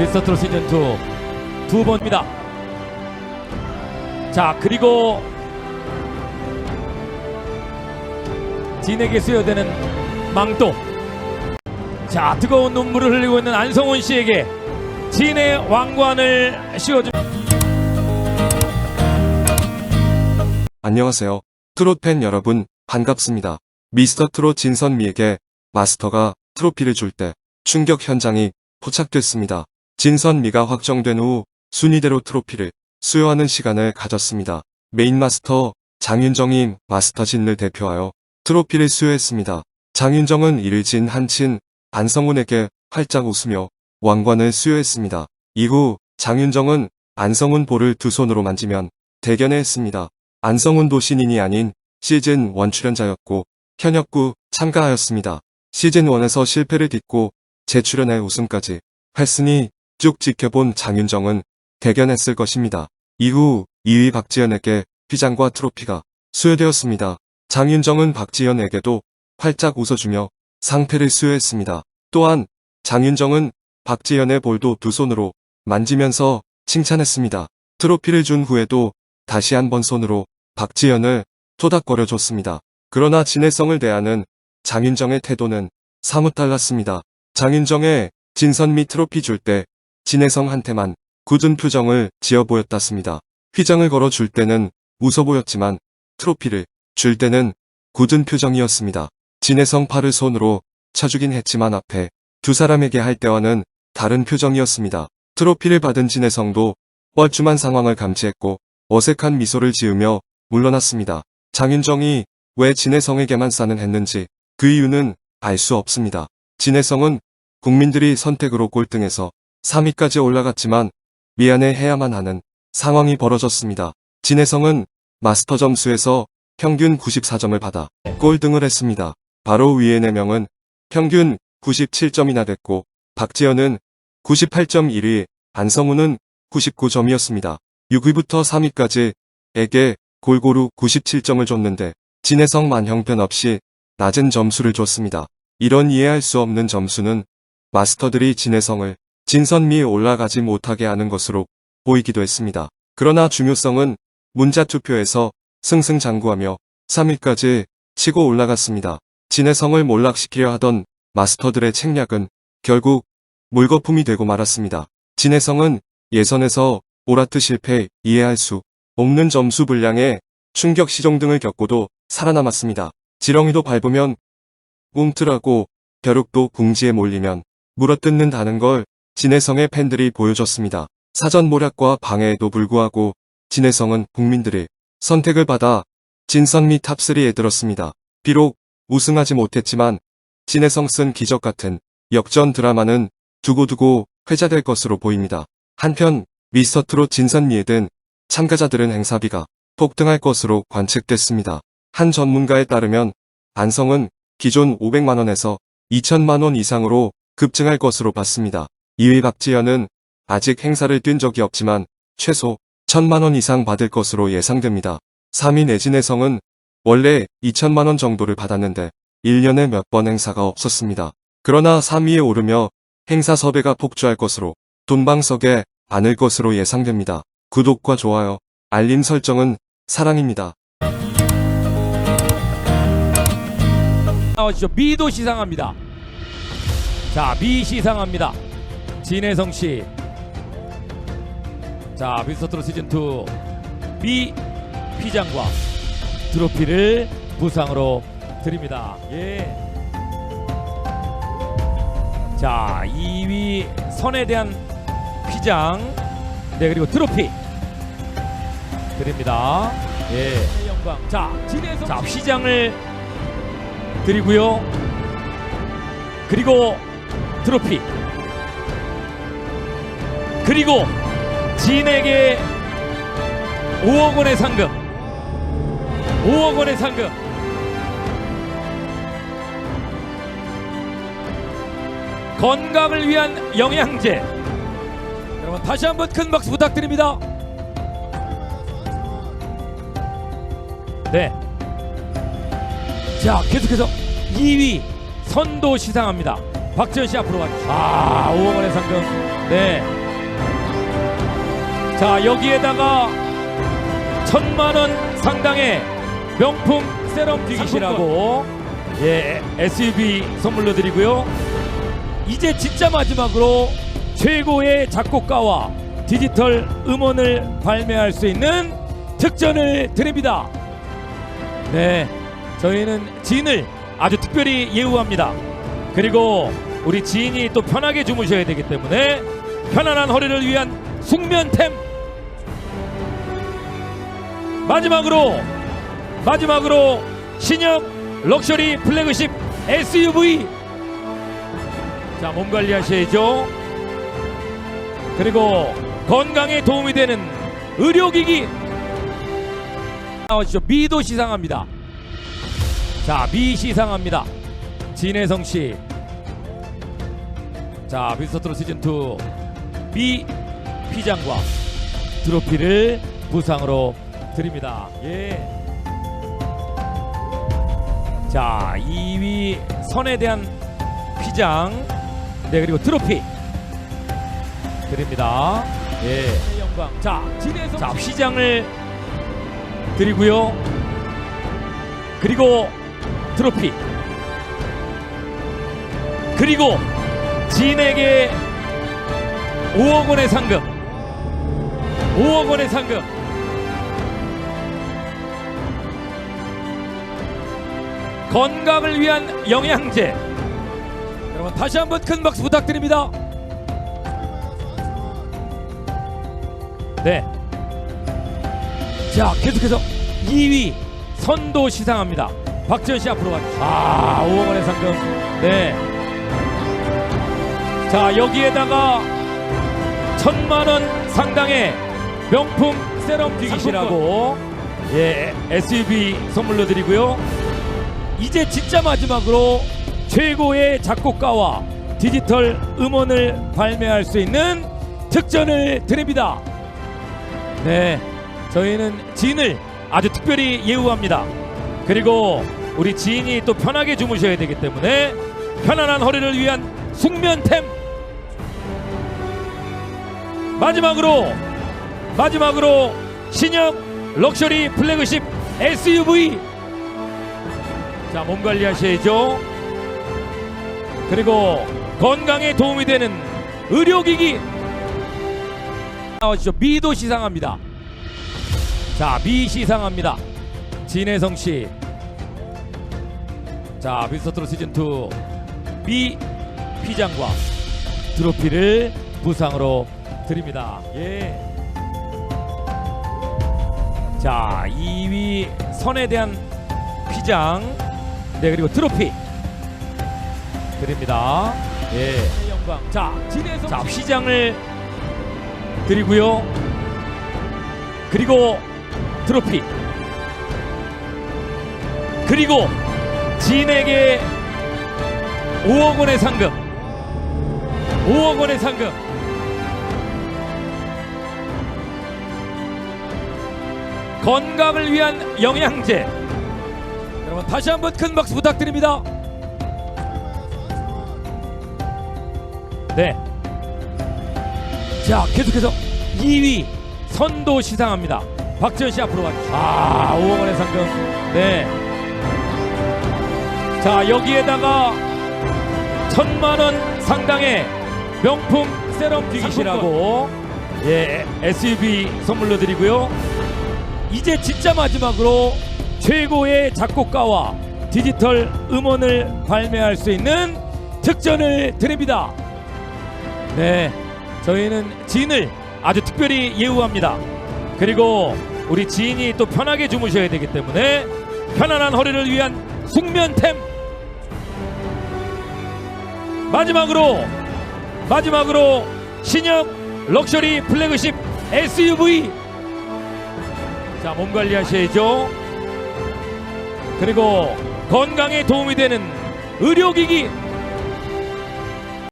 미스터 시즌 2 두 번입니다. 자 그리고 진에게 수여되는 망토. 자 뜨거운 눈물을 흘리고 있는 안성훈 씨에게 진의 왕관을 씌워줍니다. 안녕하세요. 트롯 팬 여러분, 반갑습니다. 미스터 트롯 진선미에게 마스터가 트로피를 줄 때 충격 현장이 포착됐습니다. 진선미가 확정된 후 순위대로 트로피를 수여하는 시간을 가졌습니다. 메인 마스터 장윤정이 마스터 진을 대표하여 트로피를 수여했습니다. 장윤정은 이를 진 한친 안성훈에게 활짝 웃으며 왕관을 수여했습니다. 이후 장윤정은 안성훈 볼을 두 손으로 만지면 대견해 했습니다. 안성훈도 신인이 아닌 시즌 1 출연자였고 현역구 참가하였습니다. 시즌 1에서 실패를 딛고 재출연해 우승까지 했으니 쭉 지켜본 장윤정은 대견했을 것입니다. 이후 2위 박지현에게 휘장과 트로피가 수여되었습니다. 장윤정은 박지현에게도 활짝 웃어주며 상패를 수여했습니다. 또한 장윤정은 박지현의 볼도 두 손으로 만지면서 칭찬했습니다. 트로피를 준 후에도 다시 한 번 손으로 박지현을 토닥거려 줬습니다. 그러나 진해성을 대하는 장윤정의 태도는 사뭇 달랐습니다. 장윤정의 진선미 트로피 줄 때 진해성한테만 굳은 표정을 지어 보였다습니다. 휘장을 걸어 줄 때는 웃어 보였지만 트로피를 줄 때는 굳은 표정이었습니다. 진해성 팔을 손으로 쳐주긴 했지만 앞에 두 사람에게 할 때와는 다른 표정이었습니다. 트로피를 받은 진해성도 뻘쭘한 상황을 감지했고 어색한 미소를 지으며 물러났습니다. 장윤정이 왜 진해성에게만 싸는 했는지 그 이유는 알 수 없습니다. 진해성은 국민들이 선택으로 꼴등해서 3위까지 올라갔지만 미안해 해야만 하는 상황이 벌어졌습니다. 진해성은 마스터 점수에서 평균 94점을 받아 꼴등을 했습니다. 바로 위의 4명은 평균 97점이나 됐고 박지현은 98.1위, 안성우는 99점이었습니다. 6위부터 3위까지 에게 골고루 97점을 줬는데 진해성만 형편없이 낮은 점수를 줬습니다. 이런 이해할 수 없는 점수는 마스터들이 진해성을 진선미에 올라가지 못하게 하는 것으로 보이기도 했습니다. 그러나 중요성은 문자투표에서 승승장구하며 3위까지 치고 올라갔습니다. 진해성을 몰락시키려 하던 마스터들의 책략은 결국 물거품이 되고 말았습니다. 진해성은 예선에서 오라트 실패 이해할 수 없는 점수 불량에 충격 시종 등을 겪고도 살아남았습니다. 지렁이도 밟으면 꿈틀하고 벼룩도 궁지에 몰리면 물어뜯는다는 걸 진해성의 팬들이 보여줬습니다. 사전 모략과 방해에도 불구하고 진해성은 국민들의 선택을 받아 진선미 탑3에 들었습니다. 비록 우승하지 못했지만 진해성 쓴 기적 같은 역전 드라마는 두고두고 회자될 것으로 보입니다. 한편 미스터 트롯 진선미에 든 참가자들은 행사비가 폭등할 것으로 관측됐습니다. 한 전문가에 따르면 안성은 기존 500만원에서 2천만원 이상으로 급증할 것으로 봤습니다. 2위 박지현은 아직 행사를 뛴 적이 없지만 최소 1천만원 이상 받을 것으로 예상됩니다. 3위 내진혜성은 원래 2천만원 정도를 받았는데 1년에 몇 번 행사가 없었습니다. 그러나 3위에 오르며 행사 섭외가 폭주할 것으로 돈방석에 않을 것으로 예상됩니다. 구독과 좋아요, 알림 설정은 사랑입니다. 나와주죠. 미도 시상합니다. 자, 미 시상합니다. 진혜성 씨. 자, 트롯 시즌 2미 피장과 트로피를 부상으로 드립니다. 예. 자, 2위 선에 대한 휘장. 네, 그리고 트로피 드립니다. 예. 영광. 자, 진혜성 자, 휘장을 드리고요. 그리고 트로피. 그리고 진에게 5억 원의 상금. 5억 원의 상금. 건강을 위한 영양제. 여러분 다시 한번 큰 박수 부탁드립니다. 네. 자 계속해서 2위 선도 시상합니다. 박지현 씨 앞으로 와주시죠. 아 5억 원의 상금 네. 자, 여기에다가 천만 원 상당의 명품 세럼 튀기시라고 예, SUV 선물로 드리고요. 이제 진짜 마지막으로 최고의 작곡가와 디지털 음원을 발매할 수 있는 특전을 드립니다. 네, 저희는 지인을 아주 특별히 예우합니다. 그리고 우리 지인이 또 편하게 주무셔야 되기 때문에 편안한 허리를 위한 숙면템 마지막으로 마지막으로 신형 럭셔리 플래그십 SUV 자 몸 관리하셔야죠. 그리고 건강에 도움이 되는 의료기기. 나와주시죠 미도 시상합니다. 자 미 시상합니다. 진혜성 씨. 자, 미스터트롯 시즌2 미 피장과 트로피를 부상으로 드립니다. 예. 자, 2위 선에 대한 피장, 네, 그리고 트로피 드립니다. 예. 영광. 자, 자, 피장을 드리고요. 그리고 트로피. 그리고 진에게 5억 원의 상금 5억 원의 상금 건강을 위한 영양제. 여러분 다시 한번 큰 박수 부탁드립니다. 네. 자 계속해서 2위 선도 시상합니다. 박지현 씨 앞으로 와주시죠. 아 5억 원의 상금. 네. 자 여기에다가 천만 원 상당의 명품 세럼 튀기시라고 예 SUV 선물로 드리고요. 이제 진짜 마지막으로 최고의 작곡가와 디지털 음원을 발매할 수 있는 특전을 드립니다. 네, 저희는 지인을 아주 특별히 예우합니다. 그리고 우리 지인이 또 편하게 주무셔야 되기 때문에 편안한 허리를 위한 숙면템 마지막으로 마지막으로 신형 럭셔리 플래그십 SUV 자 몸 관리하셔야죠. 그리고 건강에 도움이 되는 의료기기. 나와주시죠 미도 시상합니다. 자 미 시상합니다. 진혜성 씨자 미스터트롯 시즌2 미 피장과 트로피를 부상으로 드립니다. 예. 자, 2위 선에 대한 피장, 네 그리고 트로피 드립니다. 예. 영광. 자, 진해성 자 피장을 드리고요. 그리고 트로피 그리고 진에게 5억 원의 상금 5억 원의 상금 건강을 위한 영양제 여러분 다시 한번 큰 박수 부탁드립니다 네. 자 계속해서 2위 선도 시상합니다 박지현 씨 앞으로 와주시죠 아 5억 원의 상금 네. 자 여기에다가 천만 원 상당의 명품 세럼 튀기시라고 예 SUV 선물로 드리고요. 이제 진짜 마지막으로 최고의 작곡가와 디지털 음원을 발매할 수 있는 특전을 드립니다. 네, 저희는 지인을 아주 특별히 예우합니다. 그리고 우리 지인이 또 편하게 주무셔야 되기 때문에 편안한 허리를 위한 숙면템 마지막으로 마지막으로 신형 럭셔리 플래그십 SUV 자 몸 관리하셔야죠 그리고 건강에 도움이 되는 의료기기